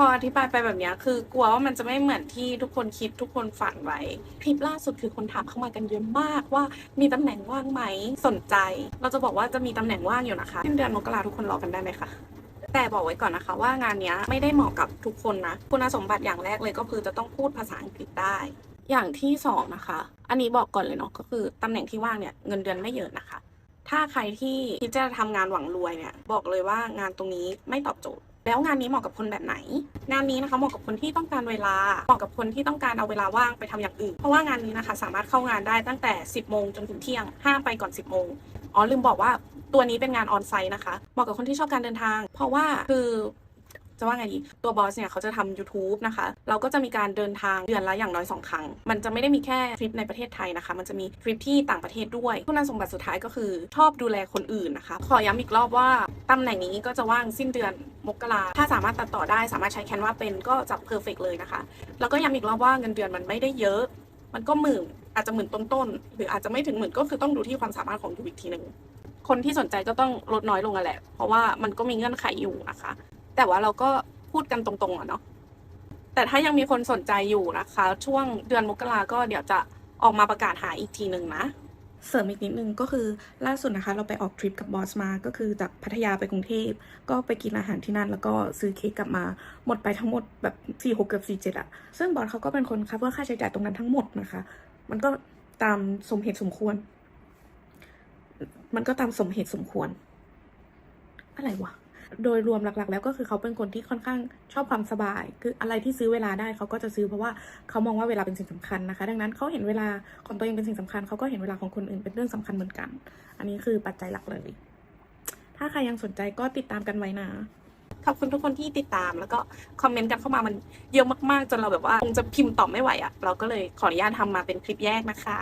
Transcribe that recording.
พออธิบายไปแบบนี้คือกลัวว่ามันจะไม่เหมือนที่ทุกคนคิดทุกคนฝันไว้คลิปล่าสุดคือคนถามเข้ามากันเยอะมากว่ามีตำแหน่งว่างไหมสนใจ เราจะบอกว่าจะมีตำแหน่งว่างอยู่นะคะสิ้นเดือนมกราทุกคนรอกันได้ไหมคะแต่บอกไว้ก่อนนะคะว่างานนี้ไม่ได้เหมาะกับทุกคนนะคุณสมบัติอย่างแรกเลยก็คือจะต้องพูดภาษาอังกฤษได้ อย่างที่สองนะคะอันนี้บอกก่อนเลยเนาะก็คือตำแหน่งที่ว่างเนี่ยเงินเดือนไม่เยอะนะคะ ถ้าใครที่คิดจะทำงานหวังรวยเนี่ยบอกเลยว่างานตรงนี้ไม่ตอบโจทย์ แล้วงานนี้เหมาะกับคนแบบไหน งานนี้นะคะเหมาะกับคนที่ต้องการเวลาเหมาะกับคนที่ต้องการเอาเวลาว่างไปทำอย่างอื่น เพราะว่างานนี้นะคะสามารถเข้างานได้ตั้งแต่ 10โมงจนถึงเที่ยงห้ามไปก่อน 10โมงอ๋อลืมบอกว่าตัวนี้เป็นงานออนไซต์นะคะเหมาะกับคนที่ชอบการเดินทาง เพราะว่าคือ จะว่าไงดี ตัวบอสเนี่ยเขาจะทำ YouTube นะคะ เราก็จะมีการเดินทางเดือนละอย่างน้อย 2 ครั้ง มันจะไม่ได้มีแค่ทริปในประเทศไทยนะคะ มันจะมีทริปที่ต่างประเทศด้วยคุณสมบัติสุดท้ายก็คือชอบดูแลคนอื่นนะคะ ขอย้ำอีกรอบว่าตำแหน่งนี้ก็จะว่างสิ้นเดือนมกราถ้าสามารถตัดต่อได้สามารถใช้แคนวาเป็นก็จะเพอร์เฟกเลยนะคะ แล้วก็ย้ำอีกรอบว่าเงินเดือนมันไม่ได้เยอะ มันก็หมื่นอาจจะหมื่นต้นๆหรืออาจจะไม่ถึงหมื่นก็คือต้องดูที่ความสามารถของยูอีกทีหนึ่งคนที่สนใจก็ต้องลดน้อยลงกันแหละ เพราะว่ามันก็มีเงื่อนไขอยู่นะคะ แต่ว่าเราก็พูดกันตรงๆอะเนาะแต่ถ้ายังมีคนสนใจอยู่นะคะ ช่วงเดือนมกราก็เดี๋ยวจะออกมาประกาศหาอีกทีหนึ่งนะเสริมอีกนิดนึงก็คือล่าสุดนะคะ เราไปออกทริปกับบอสมาก็คือจากพัทยาไปกรุงเทพ ก็ไปกินอาหารที่นั่น แล้วก็ซื้อเค้กกลับมาหมดไปทั้งหมดแบบสี่หกเกือบสี่เจ็ดอะซึ่งบอสเขาก็เป็นคนคัฟเวอร์ค่าใช้จ่ายตรงนั้นทั้งหมดนะคะ มันก็ตามสมเหตุสมควร มันก็ตามสมเหตุสมควร อะไรวะ โดยรวมหลักๆ แล้วก็คือเขาเป็นคนที่ค่อนข้างชอบความสบาย คืออะไรที่ซื้อเวลาได้เขาก็จะซื้อเพราะว่าเขามองว่าเวลาเป็นสิ่งสำคัญนะคะ ดังนั้นเขาเห็นเวลาของตัวเองเป็นสิ่งสำคัญเขาก็เห็นเวลาของคนอื่นเป็นเรื่องสำคัญเหมือนกัน อันนี้คือปัจจัยหลักเลย ถ้าใครยังสนใจก็ติดตามกันไว้นะขอบคุณทุกคนที่ติดตามแล้วก็คอมเมนต์กันเข้ามามันเยอะมากๆ จนเราแบบว่าคงจะพิมพ์ตอบไม่ไหวอะ่ะ เราก็เลยขออนุญาตทำมาเป็นคลิปแยกนะคะ